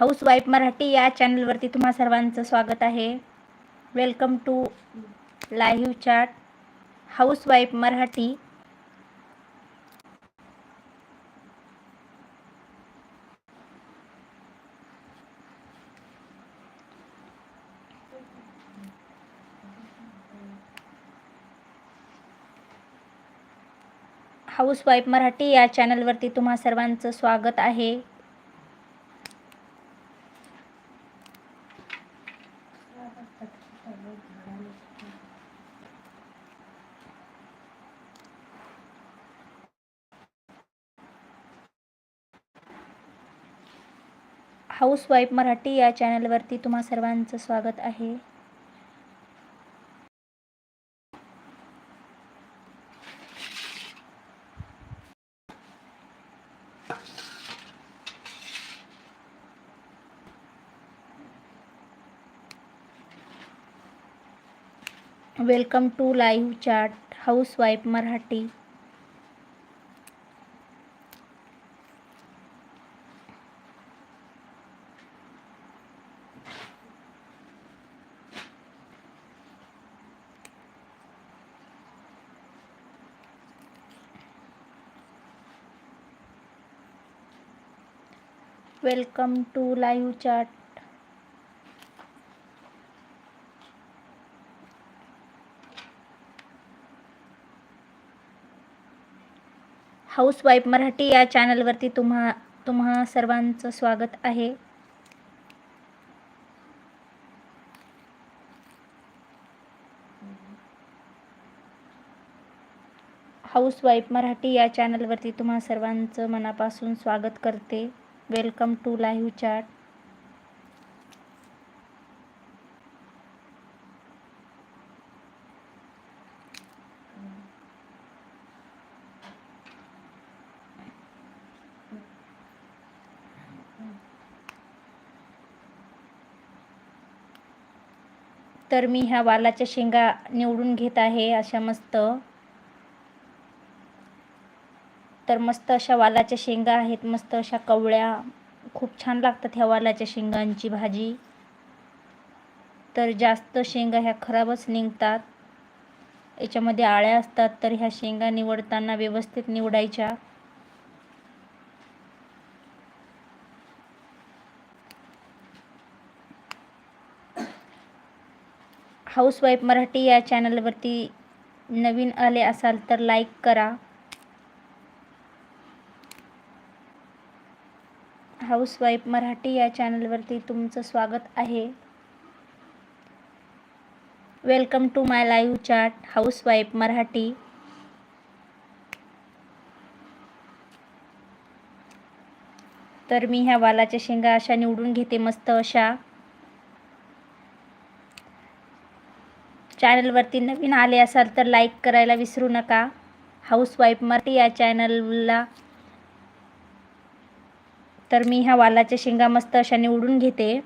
Housewife Marathi या चॅनलवरती तुम्हा सर्वांचं स्वागत आहे. Welcome to live chat housewife Marathi. Housewife Marathi या चॅनलवरती तुम्हा सर्वांचं स्वागत आहे. हाऊसवाईफ मराठी या चॅनलवरती तुम्हा सर्वांचं स्वागत आहे. Welcome to live chat housewife Marathi. Welcome to live chat. Housewife Marathi या चॅनलवरती तुम्हा तुम्हा सर्वांचं स्वागत आहे. हाऊसवाईफ मराठी या चॅनलवरती तुम्हा सर्वांचं मनापासून स्वागत करते. Welcome to live chat. तर मी ह्या वालाच्या शेंगा निवडून घेत आहे अशा मस्त. तर मस्त अशा वालाच्या शेंगा आहेत मस्त अशा कवळ्या. खूप छान लागतात ह्या वालाच्या शेंगांची भाजी. तर जास्त शेंगा ह्या खराबच निघतात. याच्यामध्ये आळ्या असतात तर ह्या शेंगा निवडताना व्यवस्थित निवडायच्या. हाऊसवाईफ मराठी या चॅनलवरती नवीन आले असाल तर लाईक करा. हाऊसवाईफ मराठी या चॅनलवरती तुमचं स्वागत आहे. Welcome to my live chat housewife Marathi. तर मी ह्या वालाच्या शेंगा अशा निवडून घेते मस्त अशा. चॅनलवरती नवीन आले असाल तर लाईक करायला विसरू नका. हाऊसवाईफ मराठी या चॅनलला तर मी ह्या वालाच्या शेंगा मस्त अशा निवडून घेते.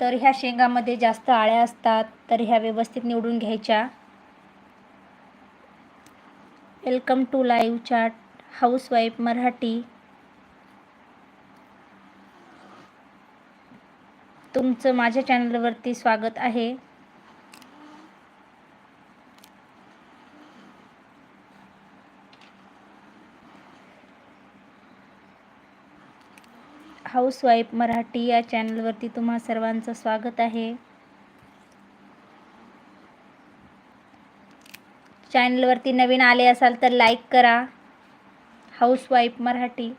तर ह्या शेंगामध्ये जास्त आळ्या असतात तर ह्या व्यवस्थित निवडून घ्यायच्या. Welcome to live chat housewife Marathi. तुमचं माझ्या चॅनलवरती स्वागत आहे. हाऊसवाईफ मराठी या चॅनलवरती तुम्हा सर्वांचं स्वागत आहे. चॅनलवरती नवीन आले असाल तर लाईक करा. हाऊसवाईफ मराठी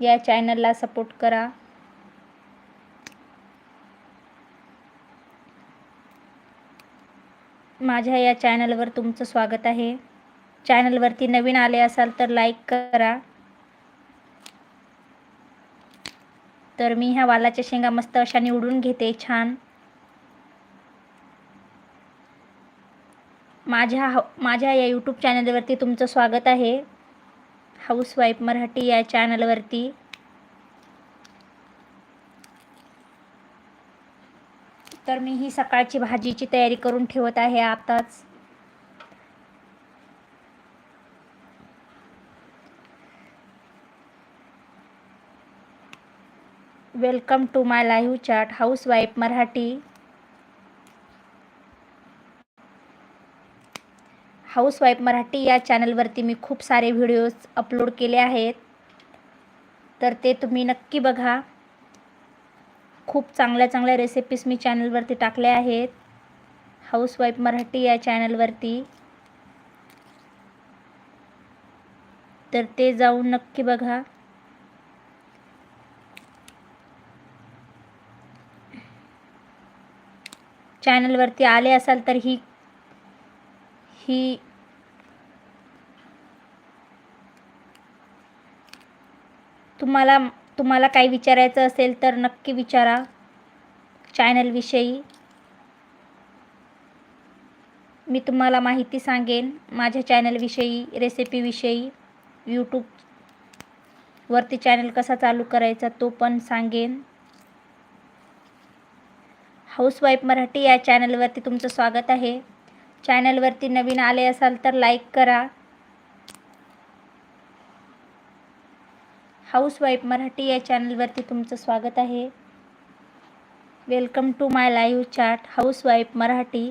या चॅनलला सपोर्ट करा. माझ्या या चॅनलवर तुमचं स्वागत आहे. चॅनलवरती नवीन आले असाल तर लाईक करा. तर मी ह्या वालाच्या शेंगा मस्त अशा निवडून घेते छान. माझ्या हा माझ्या या यूट्यूब चॅनलवरती तुमचं स्वागत आहे. हाऊसवाईफ मराठी या चॅनलवरती तर मी ही सकाळची भाजीची तयारी करून ठेवत आहे आताच. Welcome to my live chat housewife Marathi. Housewife Marathi या चॅनलवरती मी खूप सारे व्हिडिओज अपलोड केले आहेत. तर ते तुम्ही नक्की बघा. खूप चांगल्या चांगल्या रेसिपीज मी चॅनलवरती टाकल्या आहेत. हाऊस वाईफ मराठी या चॅनलवरती. तर ते जाऊन नक्की बघा. चॅनलवरती आले असाल तर ही ही तुम्हाला तुम्हाला काही विचारायचं असेल तर नक्की विचारा चॅनलविषयी. मी तुम्हाला माहिती सांगेन माझ्या चॅनलविषयी रेसिपीविषयी. यूट्यूबवरती चॅनल कसा चालू करायचा तो पण सांगेन. हाऊसवाईफ मराठी या चॅनलवरती तुमचं स्वागत आहे. चॅनलवरती नवीन आले असाल तर लाईक करा. हाऊसवाईफ मराठी या चॅनलवरती तुमचं स्वागत आहे. Welcome to my live chat housewife Marathi.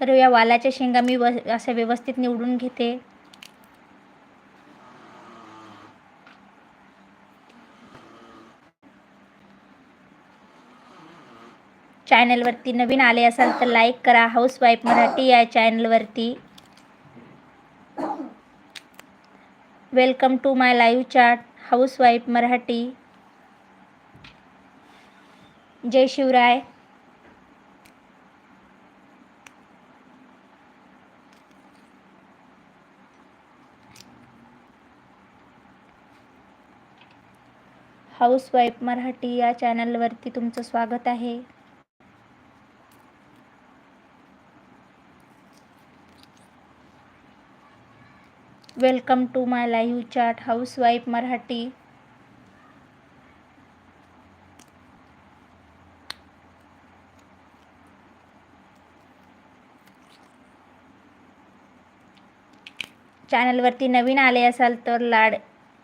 तर या वालाच्या शेंगा मी व अशा व्यवस्थित निवडून घेते. चॅनलवरती नवीन आले असाल तर लाईक करा. हाऊसवाईफ मराठी या चॅनलवरती. Welcome to my live chat housewife Marathi. Jai Shivray. Housewife Marathi या चॅनलवरती तुमचं स्वागत आहे. Welcome to my live chat housewife Marathi. चॅनलवरती नवीन आले असाल तर लाड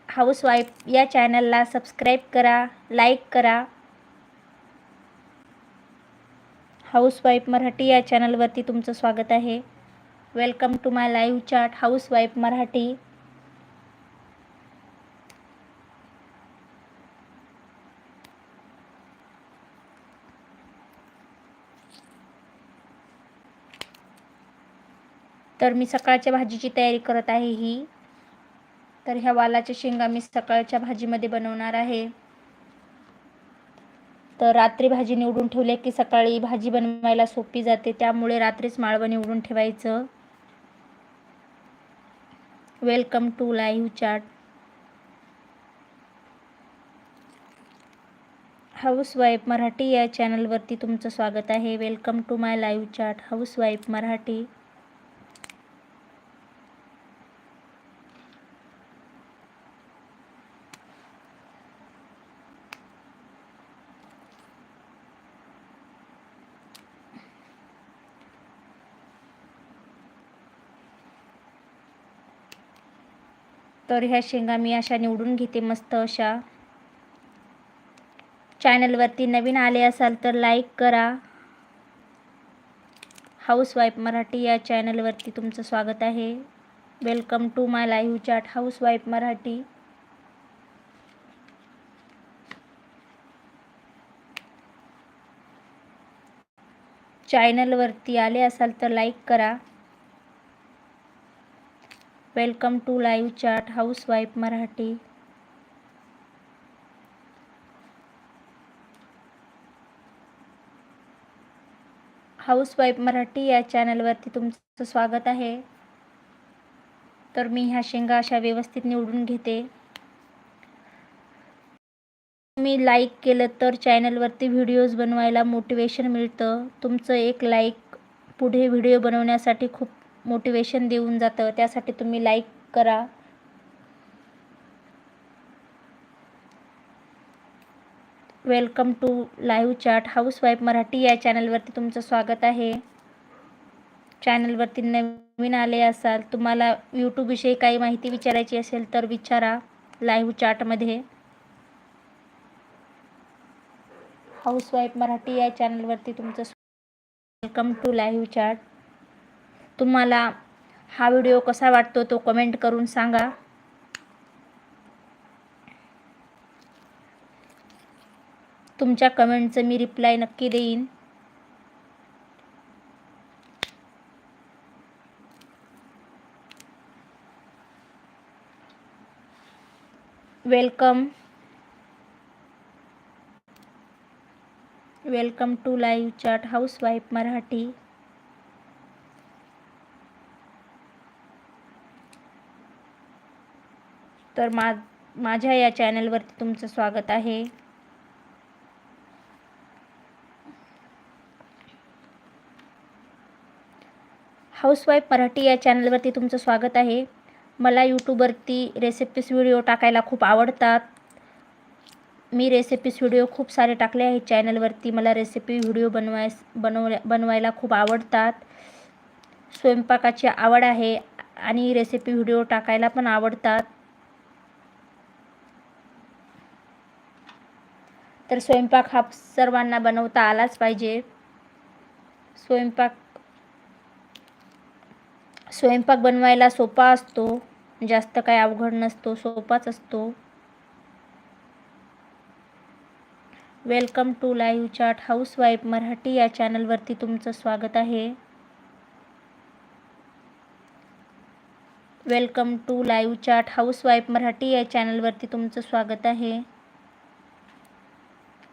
हाऊसवाईफ या चॅनलला सबस्क्राईब करा लाईक करा. हाऊसवाईफ मराठी या चॅनलवरती तुमचं स्वागत आहे. Welcome to my live chat housewife Marathi तर मी सकाळच्या भाजीची तयारी करत आहे ही. तर ह्या वालाच्या शेंगा मी सकाळच्या भाजीमध्ये बनवणार आहे. तर रात्री भाजी निवडून ठेवली की सकाळी भाजी बनवायला सोपी जाते त्यामुळे रात्रीच माळवं निवडून ठेवायचं. Welcome to live chat housewife Marathi या चॅनलवरती तुमचं स्वागत आहे. Welcome to my live chat housewife Marathi. तर ह्या शेंगा मी अशा निवडून घेते मस्त अशा. चॅनलवरती नवीन आले असाल तर लाईक करा. हाऊसवाईफ मराठी या चॅनलवरती तुमचं स्वागत आहे. Welcome to my live chat housewife Marathi. चॅनलवरती आले असाल तर लाईक करा. Welcome to live chat housewife Marathi. Housewife Marathi या चॅनलवरती तुमचं स्वागत आहे. तर मी ह्या शेंगा अशा व्यवस्थित निवडून घेते. तुम्ही लाईक केलं तर चॅनलवरती व्हिडिओज बनवायला मोटिवेशन मिळतं. तुमचं एक लाईक पुढे व्हिडिओ बनवण्यासाठी खूप मोटिवेशन देऊन जातं. त्यासाठी तुम्ही लाईक करा. Welcome to live chat housewife Marathi या चॅनलवरती तुमचं स्वागत आहे. चॅनलवरती नवीन आले असाल तुम्हाला यूट्यूबविषयी काही माहिती विचारायची असेल तर विचारा लाईव्ह चॅटमध्ये हाऊसवाईफ मराठी या चॅनलवरती तुमचं वेलकम टू लाईव्ह चॅट तुम्हाला हा व्हिडिओ कसा वाटतो तो कमेंट करून सांगा. तुमच्या कमेंटचं मी रिप्लाय नक्की देईन. Welcome welcome to live chat housewife Marathi तर मा माझ्या या चॅनलवरती तुमचं स्वागत आहे. हाऊसवाईफ मराठी या चॅनलवरती तुमचं स्वागत आहे. मला यूट्यूबवरती रेसिपीज व्हिडिओ टाकायला खूप आवडतात. मी रेसिपीज व्हिडिओ खूप सारे टाकले आहेत चॅनलवरती. मला रेसिपी व्हिडिओ बनवाय बनवल्या बनवायला खूप आवडतात. स्वयंपाकाची आवड आहे आणि रेसिपी व्हिडिओ टाकायला पण आवडतात. तर स्वयंपाक हा सर्वांना बनवता आलाच पाहिजे. स्वयंपाक स्वयंपाक बनवायला सोपा असतो. जास्त काही अवघड नसतो सोपाच असतो. Welcome to live chat housewife Marathi या चॅनलवरती तुमचं स्वागत आहे. Welcome to live chat housewife Marathi या चॅनलवरती तुमचं स्वागत आहे.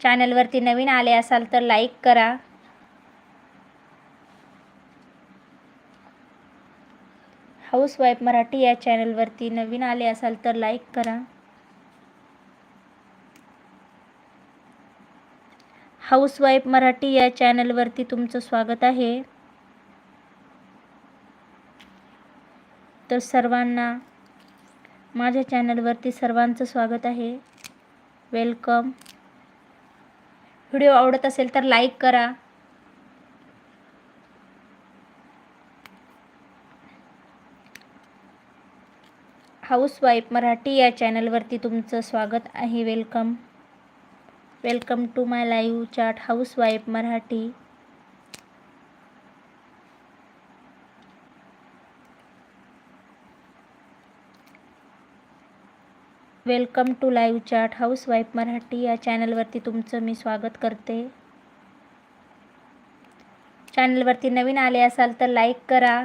चॅनलवरती नवीन आले असाल तर लाईक करा. हाऊसवाईफ मराठी या चॅनलवरती नवीन आले असाल तर लाईक करा. हाऊसवाईफ मराठी या चॅनलवरती तुमचं स्वागत आहे. तर सर्वांना माझ्या चॅनलवरती सर्वांचं स्वागत आहे. वेलकम. व्हिडिओ आवडत असेल तर लाईक करा. हाऊसवाईफ मराठी या चॅनलवरती तुमचं स्वागत आहे. Welcome. Welcome to my live chat housewife Marathi. Welcome to live chat housewife Marathi. या चॅनलवरती तुमचं मी स्वागत करते. चॅनलवरती नवीन आले असाल तर लाईक करा.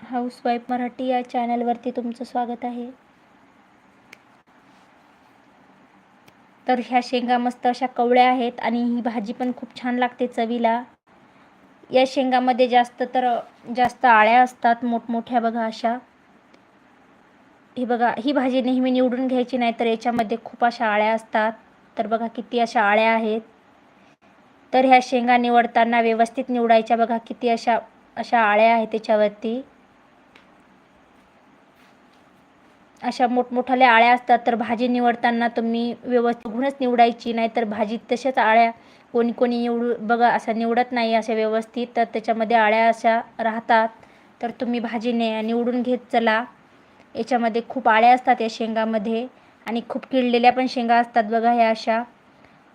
हाऊसवाईफ मराठी या चॅनलवरती तुमचं स्वागत आहे. तर ह्या शेंगा मस्त अशा कवळ्या आहेत आणि ही भाजी पण खूप छान लागते चवीला. या शेंगामध्ये जास्त तर जास्त आळ्या असतात मोठमोठ्या बघा अशा. ही बघा ही भाजी नेहमी निवडून घ्यायची नाही तर याच्यामध्ये खूप अशा आळ्या असतात. तर बघा किती अशा आळ्या आहेत. तर ह्या शेंगा निवडताना व्यवस्थित निवडायच्या बघा किती अशा अशा आळ्या आहेत त्याच्यावरती. अशा मोठमोठाल्या आळ्या असतात तर भाजी निवडताना तुम्ही व्यवस्थित बघूनच निवडायची नाही तर तशाच आळ्या कोणी कोणी निवडू बघा असं निवडत नाही अशा व्यवस्थित तर त्याच्यामध्ये आळ्या अशा राहतात. तर तुम्ही भाजी ने निवडून घेत चला. याच्यामध्ये खूप आळ्या असतात या शेंगामध्ये आणि खूप किडलेल्या पण शेंगा असतात बघा ह्या अशा.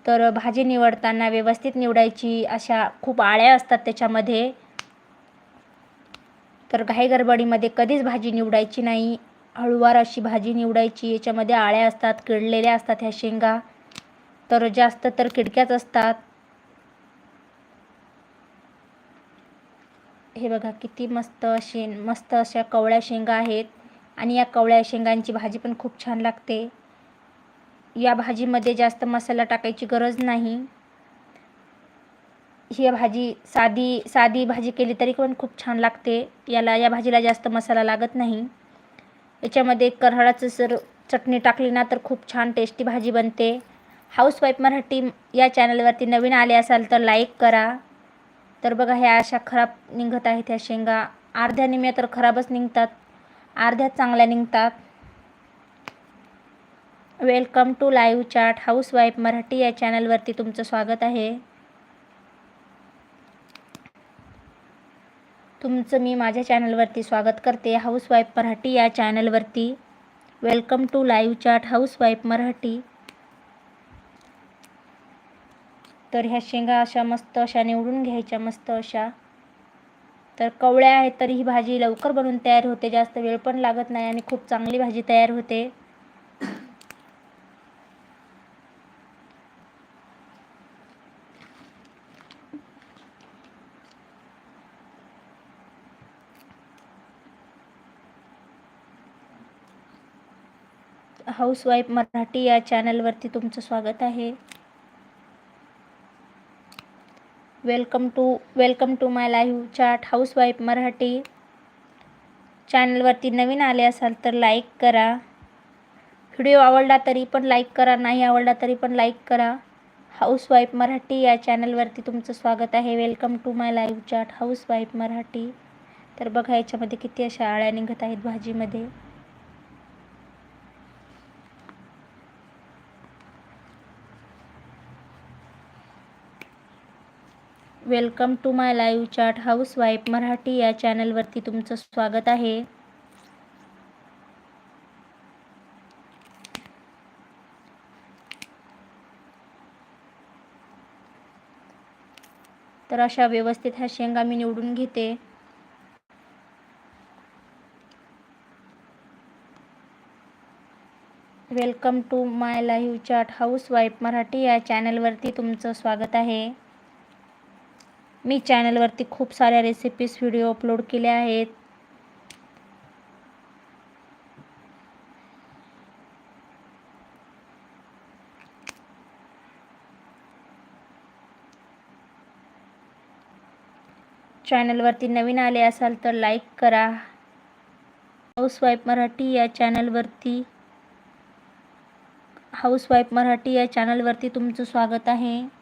तर भाजी निवडताना व्यवस्थित निवडायची अशा खूप आळ्या असतात त्याच्यामध्ये. तर घाई गडबडीमध्ये कधीच भाजी निवडायची नाही. हळूवार अशी भाजी निवडायची. याच्यामध्ये आळ्या असतात किडलेल्या असतात ह्या शेंगा. तर जास्त तर किडक्याच असतात. हे बघा किती मस्त अशी मस्त अशा कवळ्या शेंगा आहेत. आणि या कवळ्या शेंगांची भाजी पण खूप छान लागते. या भाजीमध्ये जास्त मसाला टाकायची गरज नाही. ही भाजी साधी साधी भाजी केली तरी पण खूप छान लागते. याला या भाजीला जास्त मसाला लागत नाही. याच्यामध्ये करहळाचं जर चटणी टाकली ना तर खूप छान टेस्टी भाजी बनते. हाऊसवाईफ मराठी या चॅनलवरती नवीन आले असाल तर लाईक करा. तर बघा ह्या अशा खराब निघत आहेत ह्या शेंगा. अर्ध्या निम्या तर खराबच निघतात. अर्ध्या चांगल्या निघतात. Welcome to live chat housewife Marathi या चॅनलवरती तुमचं स्वागत आहे. तुमचं मी माझ्या चॅनलवरती स्वागत करते. हाऊसवाईफ मराठी या चॅनलवरती. Welcome to live chat housewife Marathi. तर ह्या शेंगा अशा मस्त अशा निवडून घ्यायच्या मस्त अशा. तर कवळ्या आहेत तर ही भाजी लवकर बनवून तयार होते. जास्त वेळ पण लागत नाही आणि खूप चांगली भाजी तयार होते. हाऊसवाईफ मराठी या चॅनलवरती तुमचं स्वागत आहे. Welcome to welcome to my live chat housewife Marathi. चॅनलवरती नवीन आले असाल तर लाईक करा. व्हिडिओ आवडला तरी पण लाईक करा नाही आवडला तरी पण लाईक करा. हाऊसवाईफ मराठी या चॅनलवरती तुमचं स्वागत आहे. Welcome to my live chat housewife Marathi. तर बघा याच्यामध्ये किती अशा आळ्या निघत आहेत भाजीमध्ये. Welcome to my live chat housewife Marathi या चॅनलवरती तुमचं स्वागत आहे. तर अशा व्यवस्थित ह्या शेंगा मी निवडून घेते. Welcome to my live chat housewife Marathi या चॅनलवरती तुमचं स्वागत आहे. मी चॅनलवरती खूप साऱ्या रेसिपीज़ व्हिडिओ अपलोड केले आहेत. चॅनलवरती नवीन आले असाल तर लाईक करा. हाऊसवाईफ मराठी या चॅनलवरती. हाऊसवाईफ मराठी या चॅनलवरती तुमचं स्वागत आहे.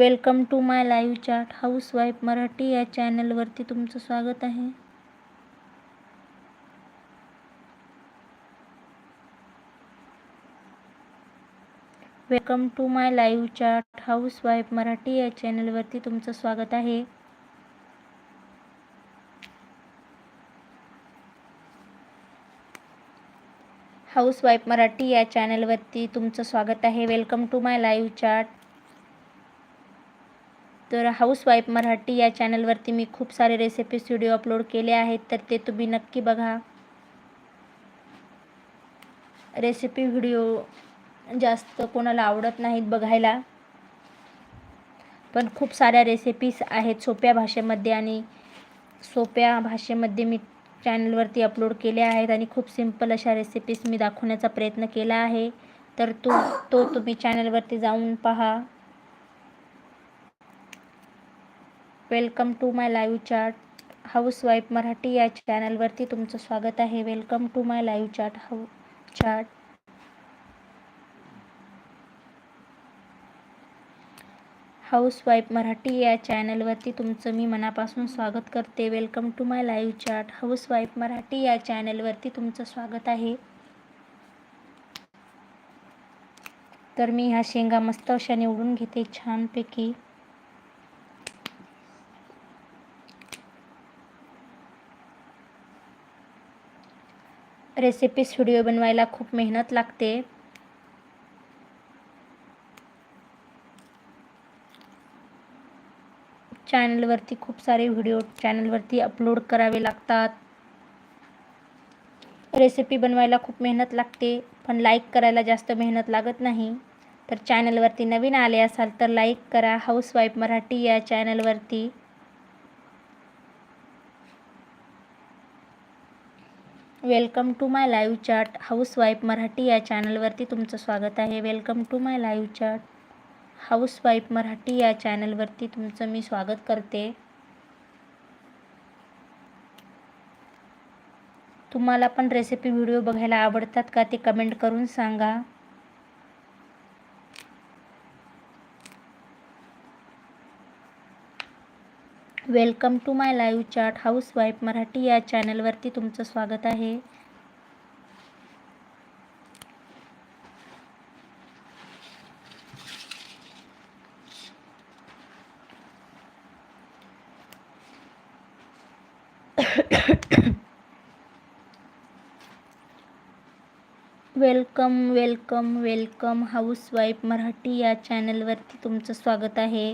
Welcome to my live chat housewife Marathi या चॅनलवरती तुमचं स्वागत आहे. Welcome to my live chat housewife Marathi या चॅनलवरती तुमचं स्वागत आहे. हाऊस वाईफ मराठी या चॅनलवरती तुमचं स्वागत आहे. Welcome to my live chart. तर हाऊसवाईफ मराठी या चॅनलवरती मी खूप सारे रेसिपीज व्हिडिओ अपलोड केले आहेत तर ते तुम्ही नक्की बघा. रेसिपी व्हिडिओ जास्त कोणाला आवडत नाहीत बघायला. पण खूप साऱ्या रेसिपीज आहेत सोप्या भाषेमध्ये आणि सोप्या भाषेमध्ये मी चॅनलवरती अपलोड केल्या आहेत आणि खूप सिंपल अशा रेसिपीज मी दाखवण्याचा प्रयत्न केला आहे. तर तो तो तुम्ही चॅनलवरती जाऊन पहा. Welcome to my live house housewife Marathi या चॅनलवरती तुमचं स्वागत आहे. Welcome to my live chat how house housewife Marathi या चॅनलवरती तुमचं मी मनापासून स्वागत करते. Welcome to my live chat housewife Marathi या चॅनलवरती तुमचं स्वागत आहे. तर मी ह्या शेंगा मस्त अशा निवडून घेते छानपैकी. रेसिपीज व्हिडिओ बनवायला खूप मेहनत लागते. चॅनलवरती खूप सारे व्हिडिओ चॅनलवरती अपलोड करावे लागतात. रेसिपी बनवायला खूप मेहनत लागते पण लाईक करायला जास्त मेहनत लागत नाही. तर चॅनलवरती नवीन आले असाल तर लाईक करा. हाऊसवाईफ मराठी या चॅनलवरती welcome to my live chat. Housewife Marathi या चॅनलवरती तुमचं स्वागत आहे. Welcome to my live chat. Housewife Marathi या चॅनलवरती तुमचं मी स्वागत करते. तुम्हाला पण रेसिपी व्हिडिओ बघायला आवडतात का ते कमेंट करून सांगा. Welcome to my live chat housewife Marathi या चॅनलवरती तुमचं स्वागत आहे. Welcome welcome welcome housewife Marathi या चॅनलवरती तुमचं स्वागत आहे.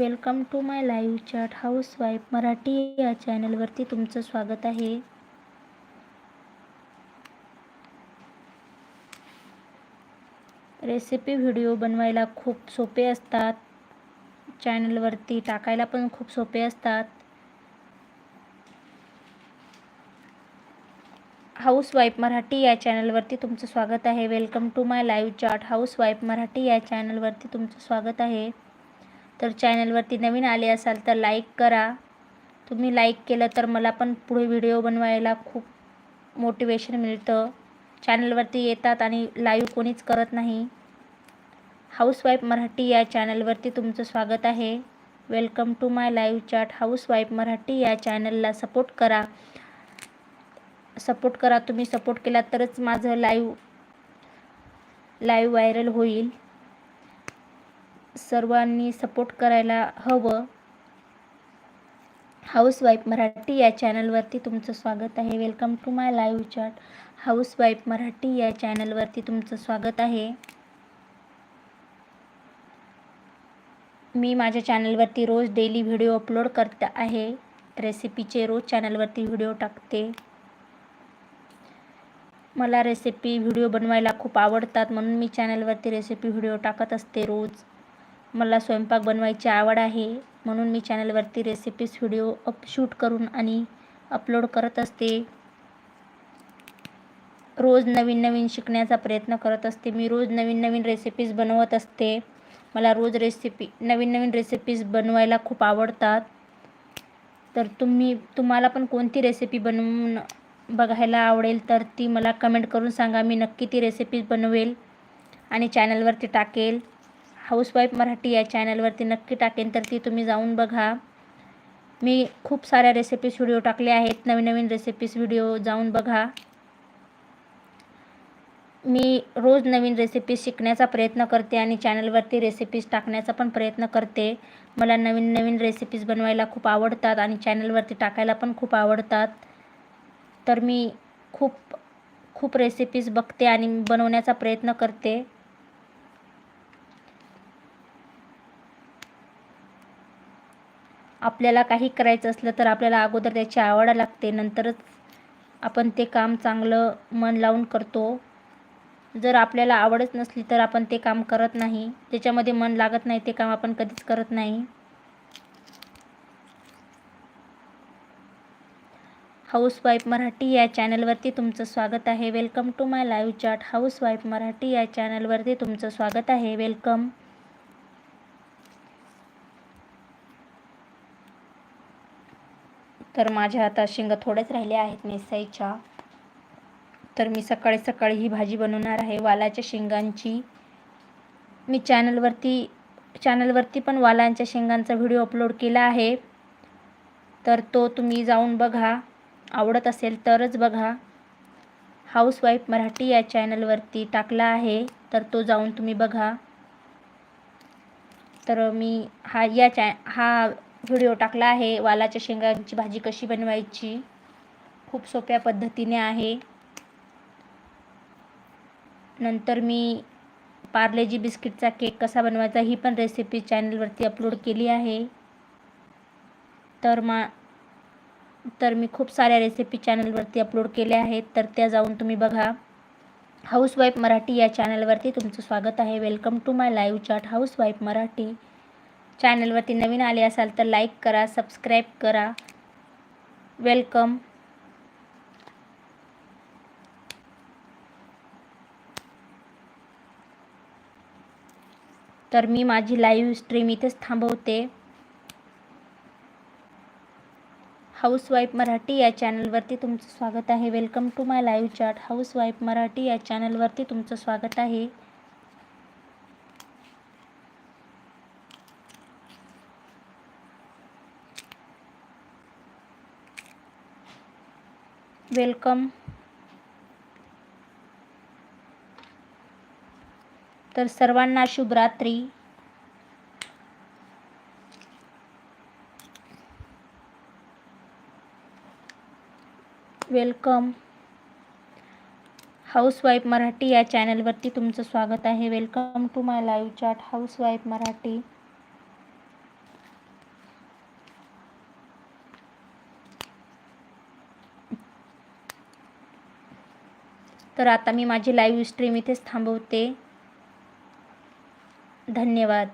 Welcome to my live chat housewife Marathi या चॅनलवरती तुमचं स्वागत आहे. रेसिपी व्हिडिओ बनवायला खूप सोपे असतात. चॅनलवरती टाकायला पण खूप सोपे असतात. हाऊस वाईफ मराठी या चॅनलवरती तुमचं स्वागत आहे. Welcome to my live chat housewife Marathi या चॅनलवरती तुमचं स्वागत आहे. तर चॅनलवरती नवीन आले असाल तर लाईक करा. तुम्ही लाईक केलं तर मला पण पुढे व्हिडिओ बनवायला खूप मोटिवेशन मिळतं. चॅनलवरती येतात आणि लाईव्ह कोणीच करत नाही. हाऊसवाईफ मराठी या चॅनलवरती तुमचं स्वागत आहे. Welcome to my live chat housewife Marathi या चॅनलला सपोर्ट करा. सपोर्ट करा. तुम्ही सपोर्ट केला तरच माझं लाईव्ह लाईव्ह व्हायरल होईल. सर्वांनी सपोर्ट करायला हवं. हाऊसवाईफ मराठी या चॅनलवरती तुमचं स्वागत आहे. Welcome to my live chat housewife Marathi या चॅनलवरती तुमचं स्वागत आहे. मी माझ्या चॅनलवरती रोज डेली व्हिडिओ अपलोड करत आहे. रेसिपीचे रोज चॅनलवरती व्हिडिओ टाकते. मला रेसिपी व्हिडिओ बनवायला खूप आवडतात म्हणून मी चॅनलवरती रेसिपी व्हिडिओ टाकत असते रोज. मला स्वयंपाक बनवायची आवड आहे म्हणून मी चॅनलवरती रेसिपीज व्हिडिओ अप शूट करून आणि अपलोड करत असते. रोज नवीन नवीन शिकण्याचा प्रयत्न करत असते. मी रोज नवीन नवीन रेसिपीज बनवत असते. मला रोज रेसिपी नवीन नवीन रेसिपीज बनवायला खूप आवडतात. तर तुम्ही तुम्हाला पण कोणती रेसिपी बनवून बघायला आवडेल तर ती मला कमेंट करून सांगा. मी नक्की ती रेसिपीज बनवेल आणि चॅनलवरती टाकेल. हाऊसवाईफ मराठी या चॅनलवरती नक्की टाकेन तर ती तुम्ही जाऊन बघा. मी खूप साऱ्या रेसिपीज व्हिडिओ टाकले आहेत नवीन नवीन रेसिपीज व्हिडिओ जाऊन बघा. मी रोज नवीन रेसिपीज शिकण्याचा प्रयत्न करते आणि चॅनलवरती रेसिपीज टाकण्याचा पण प्रयत्न करते. मला नवीन नवीन रेसिपीज बनवायला खूप आवडतात आणि चॅनलवरती टाकायला पण खूप आवडतात. तर मी खूप खूप रेसिपीज बघते आणि बनवण्याचा प्रयत्न करते. आपल्याला काही करायचं असलं तर आपल्याला अगोदर त्याची आवड लागते नंतरच आपण ते काम चांगलं मन लावून करतो. जर आपल्याला आवडच नसली तर आपण ते काम करत नाही. त्याच्यामध्ये मन लागत नाही ते काम आपण कधीच करत नाही. हाऊसवाईफ मराठी या चॅनलवरती तुमचं स्वागत आहे. Welcome to my live chat housewife Marathi या चॅनलवरती तुमचं स्वागत आहे. वेलकम तर माझ्या आता शेंगा थोडेच राहिले आहेत मिसळीच्या तर मी सकाळी सकाळी ही भाजी बनवणार आहे. वालाच्या शेंगांची मी चॅनलवरती चॅनलवरती पण वालांच्या शेंगांचा व्हिडिओ अपलोड केला आहे. तर तो तुम्ही जाऊन बघा. आवडत असेल तरच बघा. हाऊसवाईफ मराठी या चॅनलवरती टाकला आहे. तर तो जाऊन तुम्ही बघा. तर मी हा या चॅ हा व्हिडिओ टाकला आहे. वालाच्या शेंगांची भाजी कशी बनवायची? खूप सोप्या पद्धतीने आहे. नंतर मी पार्लेजी बिस्किटचा केक कसा बनवायचा ही पण रेसिपी चॅनलवरती अपलोड केली आहे. तर मा तर मी खूप साऱ्या रेसिपी चॅनलवरती अपलोड केल्या आहेत. तर त्या जाऊन तुम्ही बघा. हाऊसवाईफ मराठी या चॅनलवरती तुमचं स्वागत आहे. Welcome to my live chat housewife Marathi. चॅनलवरती नवीन आले असाल तर लाईक करा सबस्क्राईब करा. वेलकम. तर मी माझी लाईव्ह स्ट्रीम इथेच थांबवते. हाऊसवाईफ मराठी या चॅनलवरती तुमचं स्वागत आहे. Welcome to my live chat housewife Marathi या चॅनलवरती तुमचं स्वागत आहे. वेलकम. तर सर्वांना शुभरात्री वेलकम. हाऊसवाईफ मराठी या चॅनलवरती तुमचं स्वागत आहे. Welcome to my live chat housewife Marathi. तर आता मी माझी लाईव्ह स्ट्रीम इथेच थांबवते. धन्यवाद.